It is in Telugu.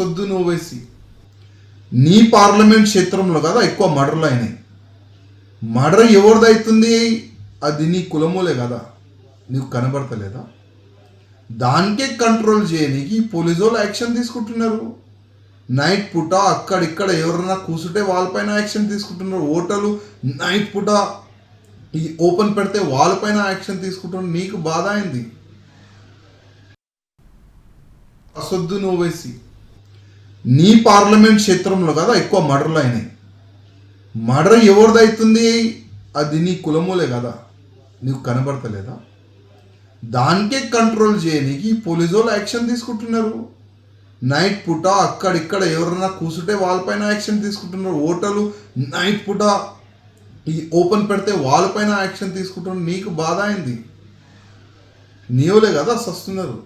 సొద్దు నువ్వు వేసి. నీ పార్లమెంట్ క్షేత్రంలో కదా ఎక్కువ మర్డర్లు అయినాయి. మర్డర్ ఎవరిదైతుంది? అది నీ కులములే కదా. నీకు కనబడతలేదా? దానికే కంట్రోల్ చేయనీకి పోలీసు వాళ్ళు యాక్షన్ తీసుకుంటున్నారు. నైట్ పూట అక్కడిక్కడ ఎవరన్నా కూర్చుంటే వాళ్ళపైన యాక్షన్ తీసుకుంటున్నారు. ఓటర్లు నైట్ పూట ఈ ఓపెన్ పెడితే వాళ్ళపైన యాక్షన్ తీసుకుంటున్నారు. నీకు బాధ అయింది? అసొద్దు నువ్వేసి నీ పార్లమెంట్ క్షేత్రంలో కదా ఎక్కువ మర్డర్లు అయినాయి. మర్డర్ ఎవరిదైతుంది? అది నీ కులములే కదా. నీకు కనబడతలేదా? దానికే కంట్రోల్ చేయనీకి పోలీసు వాళ్ళు యాక్షన్ తీసుకుంటున్నారు. నైట్ పూట అక్కడిక్కడ ఎవరైనా కూర్చుంటే వాళ్ళపైన యాక్షన్ తీసుకుంటున్నారు. ఓటర్లు నైట్ పూట ఈ ఓపెన్ పెడితే వాళ్ళపైన యాక్షన్ తీసుకుంటున్నారు. నీకు బాధ అయింది. నీవులే కదా సస్తున్నారు.